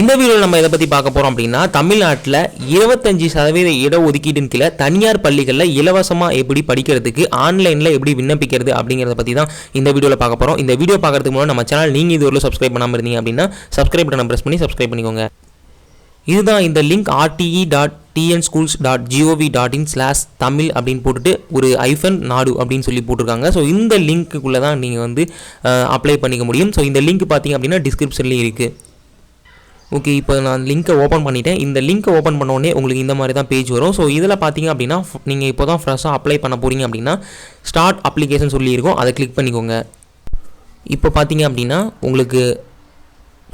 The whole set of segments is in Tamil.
இந்த வீடியோவில் நம்ம இதை பற்றி பார்க்க போகிறோம் அப்படின்னா தமிழ்நாட்டில் இருபத்தஞ்சி சதவீத இடஒதுக்கீட்டின் கீழே தனியார் பள்ளிகளில் இலவசமாக எப்படி படிக்கிறதுக்கு ஆன்லைனில் எப்படி விண்ணப்பிக்கிறது அப்படிங்கிறத பற்றி தான் இந்த வீடியோவில் பார்க்க போகிறோம் இந்த வீடியோ பார்க்குறதுக்கு முன்னாடி நம்ம சேனல் நீங்கள் இது ஒரு சப்ஸ்கிரைப் பண்ணாமல் இருந்தீங்க அப்படின்னா சப்ஸ்கிரைப் பட்டன் ப்ரெஸ் பண்ணி சப்ஸ்கிரைப் பண்ணிக்கோங்க. இதுதான் இந்த link RTE dot TN schools dot GOV dot in slash Tamil அப்படின்னு போட்டுட்டு ஒரு ஐஃபன் நாடு அப்படின்னு சொல்லி போட்டிருக்காங்க. ஸோ இந்த லிங்க்குள்ளே தான் நீங்கள் வந்து அப்ளை பண்ணிக்க முடியும். ஸோ இந்த லிங்க் பார்த்தீங்க அப்படின்னா டிஸ்கிரிப்ஷன்லேயும் இருக்குது ஓகே இப்போ நான் லிங்க்கை ஓப்பன் பண்ணிட்டேன். இந்த லிங்க்கை ஓப்பன் பண்ணோடனே உங்களுக்கு இந்த மாதிரி தான் பேஜ் வரும். ஸோ இதில் பார்த்தீங்க அப்படின்னா நீங்கள் இப்போ தான் ஃப்ரெஷ்ஷாக அப்ளை பண்ண போகிறீங்க அப்படின்னா ஸ்டார்ட் அப்ளிகேஷன் சொல்லியிருக்கோம். அதை கிளிக் பண்ணிக்கோங்க. இப்போ பார்த்தீங்க அப்படின்னா உங்களுக்கு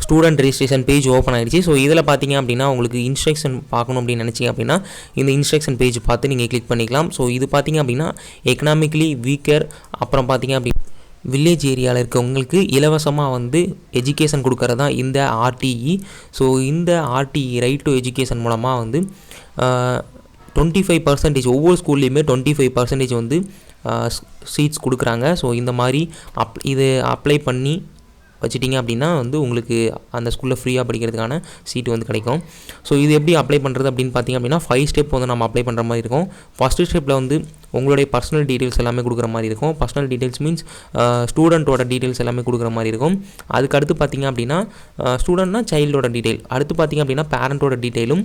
ஸ்டூடெண்ட் ரெஜிஸ்ட்ரேஷன் பேஜ் ஓப்பன் ஆகிடுச்சு ஸோ இதில் பார்த்தீங்க அப்படின்னா உங்களுக்கு இன்ஸ்ட்ரக்ஷன் பார்க்கணும் அப்படின்னு நினச்சிங்க அப்படின்னா இந்த இன்ஸ்ட்ரக்ஷன் பேஜ் பார்த்து நீங்கள் கிளிக் பண்ணிக்கலாம். ஸோ இது பார்த்தீங்க அப்படின்னா எக்கனாமிக்கலி வீக்கர் அப்புறம் பார்த்தீங்க அப்படி வில்லேஜ் ஏரியாவில் இருக்கவங்களுக்கு இலவசமாக வந்து எஜுகேஷன் கொடுக்கறது தான் இந்த ஆர்டிஇ ஸோ இந்த ஆர்டிஇ ரைட் டு எஜுகேஷன் மூலமாக வந்து டுவெண்ட்டி ஃபைவ் பர்சன்டேஜ் ஒவ்வொரு ஸ்கூல்லையுமே டுவெண்ட்டி ஃபைவ் பர்சன்டேஜ் வந்து சீட்ஸ் கொடுக்குறாங்க. ஸோ இந்த மாதிரி அப் இது அப்ளை பண்ணி வச்சிட்டிங்க அப்படின்னா வந்து உங்களுக்கு அந்த ஸ்கூலில் ஃப்ரீயாக படிக்கிறதுக்கான சீட்டு வந்து கிடைக்கும். ஸோ இது எப்படி அப்ளை பண்ணுறது அப்படின்னு பார்த்தீங்க அப்படின்னா ஃபைவ் ஸ்டெப் வந்து நம்ம அப்ளை பண்ணுற மாதிரி இருக்கும். ஃபஸ்ட்டு ஸ்டெப்பில் வந்து உங்களுடைய பர்சனல் டீட்டெயில்ஸ் எல்லாமே கொடுக்குற மாதிரி இருக்கும். பர்சனல் டீட்டெயில்ஸ் மீன்ஸ் ஸ்டூடெண்ட்டோட டீட்டெயில்ஸ் எல்லாமே கொடுக்குற மாதிரி இருக்கும். அதுக்கு அடுத்து பார்த்தீங்க அப்படின்னா ஸ்டூடெண்ட்னா சைல்டோட டீட்டெயில் அடுத்து பார்த்தீங்க அப்படின்னா பேரண்ட்டோட டீட்டெயிலும்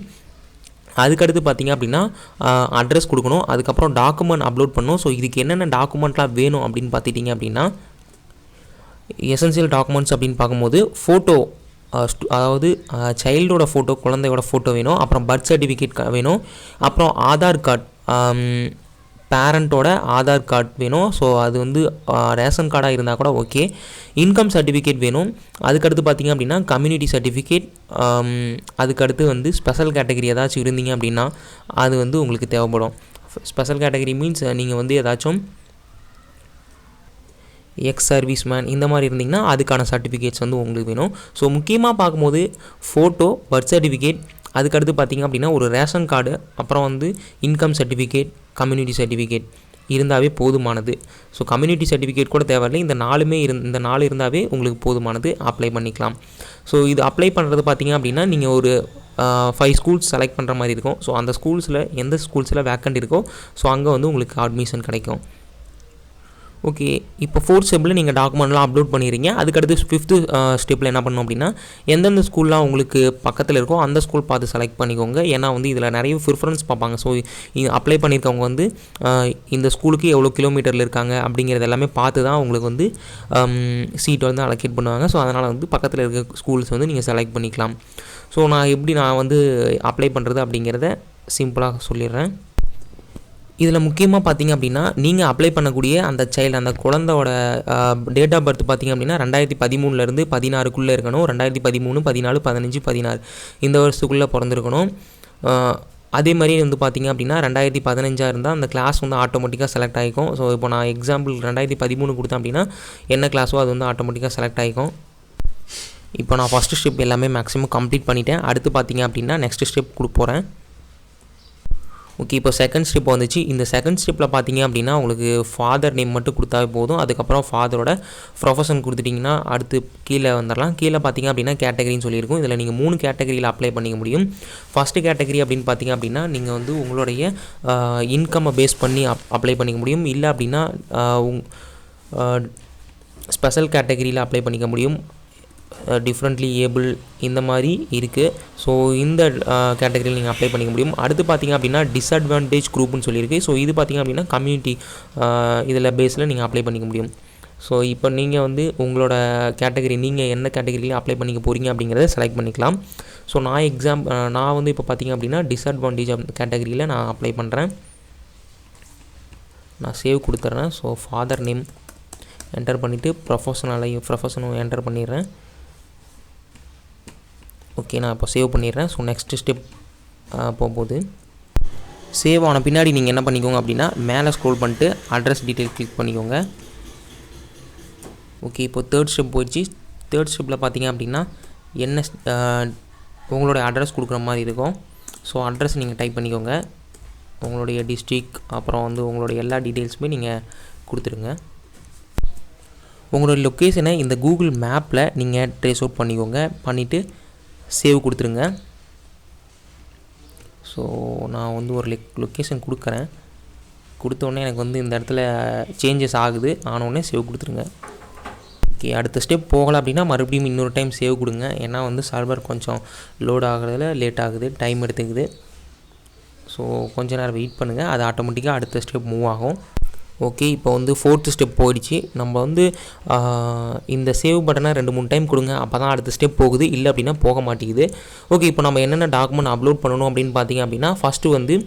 அதுக்கடுத்து பார்த்தீங்க அப்படின்னா அட்ரஸ் கொடுக்கணும். அதுக்கப்புறம் டாக்குமெண்ட் அப்லோட் பண்ணணும். ஸோ இதுக்கு என்னென்ன டாக்குமெண்ட்லாம் வேணும் அப்படின்னு பார்த்துட்டிங்க அப்படின்னா எசென்சியல் டாக்குமெண்ட்ஸ் அப்படின்னு பார்க்கும்போது ஃபோட்டோ அதாவது சைல்டோட ஃபோட்டோ குழந்தையோட ஃபோட்டோ வேணும் அப்புறம் பர்த் சர்டிஃபிகேட் வேணும் அப்புறம் ஆதார் கார்டு பேரண்ட்டோட ஆதார் கார்டு வேணும் ஸோ அது வந்து ரேஷன் கார்டாக இருந்தால் கூட ஓகே இன்கம் சர்டிஃபிகேட் வேணும் அதுக்கடுத்து பார்த்திங்க அப்படின்னா கம்யூனிட்டி சர்டிஃபிகேட் அதுக்கடுத்து வந்து ஸ்பெஷல் கேட்டகரி ஏதாச்சும் இருந்தீங்க அப்படின்னா அது வந்து உங்களுக்கு தேவைப்படும். ஸ்பெஷல் கேட்டகரி மீன்ஸ் நீங்கள் வந்து ஏதாச்சும் எக்ஸ் சர்வீஸ் மேன் இந்த மாதிரி இருந்திங்கன்னா அதுக்கான சர்டிஃபிகேட்ஸ் வந்து உங்களுக்கு வேணும். ஸோ முக்கியமாக பார்க்கும்போது ஃபோட்டோ பர்த் சர்டிஃபிகேட் அதுக்கடுத்து பார்த்திங்க அப்படின்னா ஒரு ரேஷன் கார்டு அப்புறம் வந்து இன்கம் சர்டிஃபிகேட் கம்யூனிட்டி சர்டிஃபிகேட் இருந்தாவே போதுமானது. ஸோ கம்யூனிட்டி சர்டிஃபிகேட் கூட தேவையில்லை. இந்த நாலுமே இருந் இந்த நாலு இருந்தாவே உங்களுக்கு போதுமானது. அப்ளை பண்ணிக்கலாம். ஸோ இது அப்ளை பண்ணுறது பார்த்திங்க அப்படின்னா நீங்கள் ஒரு ஃபைவ் ஸ்கூல்ஸ் செலக்ட் பண்ணுற மாதிரி இருக்கும். ஸோ அந்த ஸ்கூல்ஸில் எந்த ஸ்கூல்ஸில் வேக்கண்ட் இருக்கோ ஸோ அங்கே வந்து உங்களுக்கு அட்மிஷன் கிடைக்கும். ஓகே இப்போ ஃபோர்த் ஸ்டெப்பில் நீங்கள் டாக்குமெண்ட்லாம் அப்லோட் பண்ணிடுறீங்க அதுக்கடுத்து ஃபிஃப்த்து ஸ்டெப்பில் uh, என்ன பண்ணணும் அப்படின்னா எந்தெந்த ஸ்கூல்லாம் உங்களுக்கு பக்கத்தில் இருக்கோ அந்த ஸ்கூல் பார்த்து செலக்ட் பண்ணிக்கோங்க. ஏன்னா வந்து இதில் நிறைய ப்ரிஃபரன்ஸ் பார்ப்பாங்க. ஸோ அப்ளை பண்ணியிருக்கவங்க வந்து uh, இந்த ஸ்கூலுக்கு எவ்வளோ கிலோமீட்டரில் இருக்காங்க அப்படிங்கிறது எல்லாமே பார்த்து தான் உங்களுக்கு வந்து um, சீட் வந்து அலோகேட் பண்ணுவாங்க. ஸோ அதனால் வந்து பக்கத்தில் இருக்க ஸ்கூல்ஸ் வந்து நீங்கள் செலக்ட் பண்ணிக்கலாம். ஸோ நான் எப்படி நான் வந்து அப்ளை பண்ணுறது அப்படிங்கிறத சிம்பிளாக சொல்லிடுறேன். இதில் முக்கியமாக பார்த்தீங்க அப்படின்னா நீங்கள் அப்ளை பண்ணக்கூடிய அந்த சைல்டு அந்த குழந்தையோட டேட் ஆஃப் பர்த் பார்த்தீங்க அப்படின்னா ரெண்டாயிரத்தி பதிமூணுலேருந்து பதினாறுக்குள்ளே இருக்கணும். ரெண்டாயிரத்தி பதிமூணு பதினாலு பதினஞ்சு பதினாறு இந்த வருஷத்துக்குள்ளே பிறந்திருக்கணும். அதே மாதிரி வந்து பார்த்திங்க அப்படின்னா ரெண்டாயிரத்தி பதினஞ்சாக இருந்தால் அந்த கிளாஸ் வந்து ஆட்டோமேட்டிக்காக செலக்ட் ஆகிக்கும். ஸோ இப்போ நான் எக்ஸாம்பிள் ரெண்டாயிரத்தி பதிமூணு கொடுத்தேன் அப்படின்னா என்ன கிளாஸோ அது வந்து ஆட்டோமேட்டிக்காக செலக்ட் ஆகிக்கும். இப்போ நான் ஃபஸ்ட்டு ஸ்டெப் எல்லாமே மேக்ஸிமம் கம்ப்ளீட் பண்ணிட்டேன். அடுத்து பார்த்தீங்க அப்படின்னா நெக்ஸ்ட் ஸ்டெப் கொடுக்க போகிறேன் ஓகே இப்போ செகண்ட் ஸ்டெப் வந்துச்சு. இந்த செகண்ட் ஸ்டெப்பில் பார்த்தீங்க அப்படின்னா உங்களுக்கு ஃபாதர் நேம் மட்டும் கொடுத்தாவே போதும். அதுக்கப்புறம் ஃபாதரோட ப்ரொஃபஷன் கொடுத்துட்டிங்கன்னா அடுத்து கீழே வந்துடலாம் கீழே பார்த்தீங்க அப்படின்னா கேட்டகரின்னு சொல்லியிருக்கும். இதில் நீங்கள் மூணு கேட்டகரியில் அப்ளை பண்ணிக்க முடியும். ஃபஸ்ட்டு கேட்டகரி அப்படின்னு பார்த்தீங்க அப்படின்னா நீங்கள் வந்து உங்களுடைய இன்கம்மை பேஸ் பண்ணி அப் அப்ளை பண்ணிக்க முடியும். இல்லை அப்படின்னா ஸ்பெஷல் கேட்டகரியில் அப்ளை பண்ணிக்க முடியும். டிஃப்ரெண்ட்லி ஏபிள் இந்த மாதிரி இருக்குது ஸோ இந்த கேட்டகரியில் நீங்கள் அப்ளை பண்ணிக்க முடியும். அடுத்து பார்த்திங்க அப்படின்னா டிஸ்அட்வான்டேஜ் குரூப்னு சொல்லியிருக்கு. ஸோ இது பார்த்திங்க அப்படின்னா கம்யூனிட்டி இதில் பேஸில் நீங்கள் அப்ளை பண்ணிக்க முடியும். ஸோ இப்போ நீங்கள் வந்து உங்களோட கேட்டகரி நீங்கள் என்ன கேட்டகரியில் அப்ளை பண்ணிக்க போகிறீங்க அப்படிங்கிறத செலக்ட் பண்ணிக்கலாம். ஸோ நான் எக்ஸாம் நான் வந்து இப்போ பார்த்திங்க அப்படின்னா டிஸ்அட்வான்டேஜ் கேட்டகரியில் நான் அப்ளை பண்ணுறேன் நான் சேவ் கொடுத்துட்றேன் ஸோ ஃபாதர் நேம் என்டர் பண்ணிவிட்டு ப்ரொஃபஷனலையும் ப்ரொஃபஷனும் என்டர் பண்ணிடுறேன். ஓகே நான் இப்போ சேவ் பண்ணிடுறேன். ஸோ நெக்ஸ்ட்டு ஸ்டெப் போகும்போது. சேவ் ஆன பின்னாடி நீங்கள் என்ன பண்ணிக்கோங்க அப்படின்னா மேலே ஸ்க்ரோல் பண்ணிட்டு அட்ரஸ் டீட்டெயில் கிளிக் பண்ணிக்கோங்க. ஓகே இப்போ தேர்ட் ஸ்டெப் போயிடுச்சு. தேர்ட் ஸ்டெப்பில் பார்த்தீங்க அப்படின்னா என்ன உங்களுடைய அட்ரஸ் கொடுக்குற மாதிரி இருக்கும். ஸோ அட்ரஸ் நீங்கள் டைப் பண்ணிக்கோங்க. உங்களுடைய டிஸ்ட்ரிக் அப்புறம் வந்து உங்களுடைய எல்லா டீட்டெயில்ஸுமே நீங்கள் கொடுத்துருங்க உங்களுடைய லொக்கேஷனை இந்த கூகுள் மேப்பில் நீங்கள் ட்ரேஸ் அவுட் பண்ணிக்கோங்க. பண்ணிவிட்டு சேவ் கொடுத்துருங்க. ஸோ நான் வந்து ஒரு லெக் லொக்கேஷன் கொடுக்குறேன். கொடுத்தோடனே எனக்கு வந்து இந்த இடத்துல சேஞ்சஸ் ஆகுது. ஆனோடனே சேவ் கொடுத்துருங்க. ஓகே அடுத்த ஸ்டெப் போகலை அப்படின்னா மறுபடியும் இன்னொரு டைம் சேவ் கொடுங்க. ஏன்னா வந்து சர்வர் கொஞ்சம் லோட் ஆகிறதுல லேட் ஆகுது டைம் எடுத்துக்குது. ஸோ கொஞ்ச நேரம் வெயிட் பண்ணுங்கள் அது ஆட்டோமேட்டிக்காக அடுத்த ஸ்டெப் மூவ் ஆகும். ஓகே இப்போ வந்து ஃபோர்த்து ஸ்டெப் போயிடுச்சு. நம்ம வந்து இந்த சேவ் பட்டனை ரெண்டு மூணு டைம் கொடுங்க. அப்போ தான் அடுத்த ஸ்டெப் போகுது. இல்லை அப்படின்னா போக மாட்டேங்குது. ஓகே இப்போ நம்ம என்னென்ன டாக்குமெண்ட் அப்லோட் பண்ணணும் அப்படின்னு பார்த்தீங்க அப்படின்னா ஃபஸ்ட்டு வந்து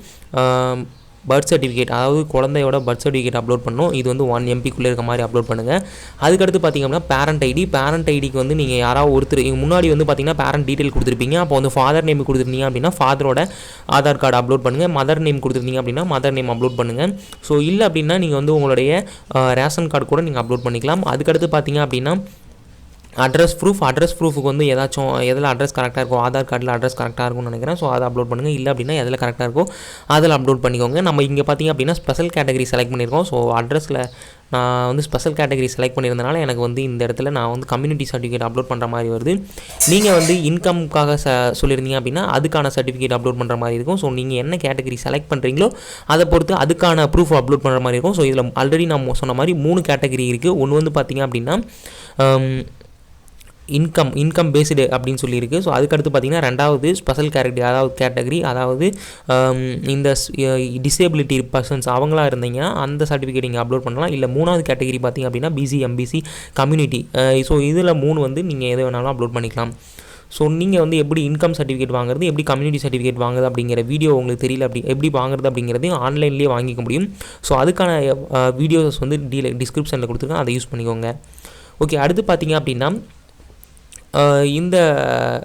பர்த் சர்டிஃபிகேட் அதாவது குழந்தையோட பர்த் சர்டிஃபிகேட் அப்லோட் பண்ணணும். இது வந்து ஒன் எம்பிக்குள்ளே இருக்க மாதிரி அப்லோட் பண்ணுங்கள் அதுக்கடுத்து பார்த்திங்க அப்படின்னா பேரண்ட் ஐடி பேரண்ட் ஐடிக்கு வந்து நீங்கள் யாராவது ஒருத்தர் இங்க முன்னாடி வந்து பார்த்தீங்கன்னா பேரண்ட் டீட்டெயில் கொடுத்துருப்பீங்க. அப்போ வந்து ஃபாதர் நேம் கொடுத்துருந்தீங்க அப்படின்னா ஃபாதரோட ஆதார் கார்டு அப்லோட் பண்ணுங்கள் மதர் நேம் கொடுத்துருந்தீங்க அப்படின்னா மதர் நேம் அப்லோட் பண்ணுங்கள் ஸோ இல்லை அப்படின்னா நீங்கள் வந்து உங்களுடைய ரேஷன் கார்டு கூட நீங்கள் அப்லோட் பண்ணிக்கலாம். அதுக்கடுத்து பார்த்தீங்க அப்படின்னா அட்ரஸ் ப்ரூஃப் அட்ரஸ் ப்ரூஃபுக்கு வந்து ஏதாச்சும் எதில் அட்ரஸ் கரெக்டாக இருக்கும் ஆதார் கார்டில் அட்ரஸ் கரெக்டாக இருக்கும்னு நினைக்கிறேன். ஸோ அதை அப்லோட் பண்ணுங்கள் இல்லை அப்படின்னா எதில் கரெக்டாக இருக்கோ அதில் அப்லோட் பண்ணிக்கோங்க. நம்ம இங்கே பார்த்தீங்க அப்படின்னா ஸ்பெஷல் கேட்டகரி செலக்ட் பண்ணியிருக்கோம். ஸோ அட்ரஸில் நான் வந்து ஸ்பெஷல் கேட்டகரி செலக்ட் பண்ணியிருந்தனால எனக்கு வந்து இந்த இடத்துல நான் வந்து கம்யூனிட்டி சர்டிஃபிகேட் அப்லோட் பண்ணுற மாதிரி வருது. நீங்கள் வந்து இன்கம்க்காக ச சொல்லியிருந்தீங்க அப்படின்னா அதுக்கான சர்டிஃபிகேட் அப்லோட் பண்ணுற மாதிரி இருக்கும். ஸோ நீங்கள் என்ன கேட்டகரி செலக்ட் பண்ணுறீங்களோ அதை பொறுத்து அதுக்கான ப்ரூஃப் அப்லோட் பண்ணுற மாதிரி இருக்கும். ஸோ இதில் ஆல்ரெடி நான் சொன்ன மாதிரி மூணு கேட்டகரி இருக்குது ஒன்று வந்து பார்த்தீங்க அப்படின்னா um, இன்கம் இன்கம் பேஸ்டு அப்படின்னு சொல்லியிருக்கு. ஸோ அதுக்கடுத்து பார்த்தீங்கன்னா ரெண்டாவது ஸ்பெஷல் கேட்டகரி அதாவது கேட்டகரி அதாவது um, இந்த டிசேபிலிட்டி பர்சன்ஸ் அவங்களா இருந்தீங்கன்னா அந்த சர்டிஃபிகேட் நீங்கள் அப்லோட் பண்ணலாம். இல்லை மூணாவது கேட்டகரி பார்த்தீங்க அப்படின்னா பிசி எம்பிசி கம்யூனிட்டி ஸோ இதில் மூணு வந்து நீங்கள் எது வேணாலும் அப்லோட் பண்ணிக்கலாம். ஸோ நீங்கள் வந்து எப்படி இன்கம் சர்டிஃபிகேட் வாங்குறது எப்படி கம்யூனிட்டி சர்டிஃபிகேட் வாங்குறது அப்படிங்கிற வீடியோ உங்களுக்கு தெரியல அப்படி எப்படி வாங்குறது அப்படிங்கிறதையும் ஆன்லைன்லேயே வாங்கிக்க முடியும். ஸோ அதுக்கான வீடியோஸ் வந்து டீல டிஸ்கிரிப்ஷனில் கொடுத்துருக்கேன். அதை யூஸ் பண்ணிக்கோங்க. ஓகே அடுத்து பார்த்தீங்க அப்படின்னா இந்த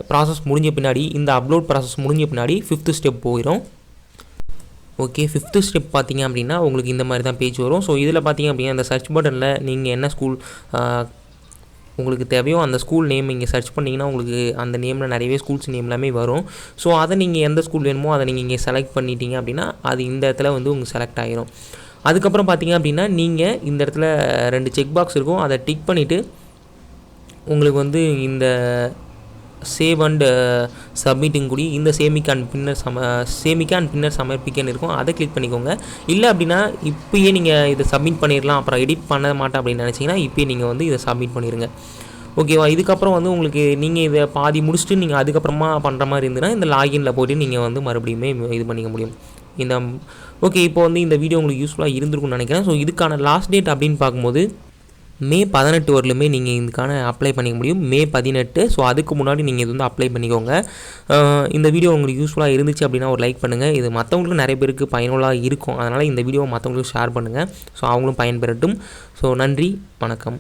ப்ராசஸ் முடிஞ்ச பின்னாடி இந்த அப்லோட் ப்ராசஸ் முடிஞ்ச பின்னாடி ஃபிஃப்த்து ஸ்டெப் போயிடும் ஓகே ஃபிஃப்த்து ஸ்டெப் பார்த்தீங்க அப்படின்னா உங்களுக்கு இந்த மாதிரி தான் பேஜ் வரும். ஸோ இதில் பார்த்தீங்க அப்படின்னா இந்த சர்ச் பட்டனில் நீங்கள் என்ன ஸ்கூல் உங்களுக்கு தேவையோ அந்த ஸ்கூல் நேம் இங்கே சர்ச் பண்ணிங்கன்னா உங்களுக்கு அந்த நேமில் நிறையவே ஸ்கூல்ஸ் நேம் எல்லாமே வரும். ஸோ அதை நீங்கள் எந்த ஸ்கூல் வேணுமோ அதை நீங்கள் இங்கே செலக்ட் பண்ணிட்டீங்க அப்படின்னா அது இந்த இடத்துல வந்து உங்களுக்கு செலக்ட் ஆகிரும் அதுக்கப்புறம் பார்த்தீங்க அப்படின்னா நீங்கள் இந்த இடத்துல ரெண்டு செக் பாக்ஸ் இருக்கும். அதை டிக் பண்ணிவிட்டு உங்களுக்கு வந்து இந்த சேவ் அண்டு சப்மிட்டிங் கூடி இந்த சேமிக்க அண்ட் பின்னர் சம uh, சேமிக்க அண்ட் பின்னர் சமர்ப்பிக்கன்னு இருக்கும். அதை கிளிக் பண்ணிக்கோங்க. இல்லை அப்படின்னா இப்பயே நீங்கள் இதை சப்மிட் பண்ணிடலாம் அப்புறம் எடிட் பண்ண மாட்டேன் அப்படின்னு நினச்சிங்கன்னா இப்போயே நீங்கள் வந்து இதை சப்மிட் பண்ணிடுங்க ஓகேவா இதுக்கப்புறம் வந்து உங்களுக்கு நீங்கள் இதை பாதி முடிச்சுட்டு நீங்கள் அதுக்கப்புறமா பண்ணுற மாதிரி இருந்ததுன்னா இந்த லாகினில் போய்ட்டு நீங்கள் வந்து மறுபடியுமே இது பண்ணிக்க முடியும். இந்த ஓகே இப்போ வந்து இந்த வீடியோ உங்களுக்கு யூஸ்ஃபுல்லாக இருந்திருக்கும்னு நினைக்கிறேன். ஸோ இதுக்கான லாஸ்ட் டேட் அப்படின்னு பார்க்கும்போது மே பதினெட்டு வரலுமே நீங்கள் இதுக்கான அப்ளை பண்ணிக்க முடியும். மே பதினெட்டு ஸோ அதுக்கு முன்னாடி நீங்கள் இது வந்து அப்ளை பண்ணிக்கோங்க. இந்த வீடியோ உங்களுக்கு யூஸ்ஃபுல்லாக இருந்துச்சு அப்படின்னா ஒரு லைக் பண்ணுங்கள் இது மற்றவங்களுக்கு நிறைய பேருக்கு பயனுள்ளாக இருக்கும். அதனால் இந்த வீடியோவை மற்றவங்களுக்கு ஷேர் பண்ணுங்கள் ஸோ அவங்களும் பயன்பெறட்டும். ஸோ நன்றி வணக்கம்.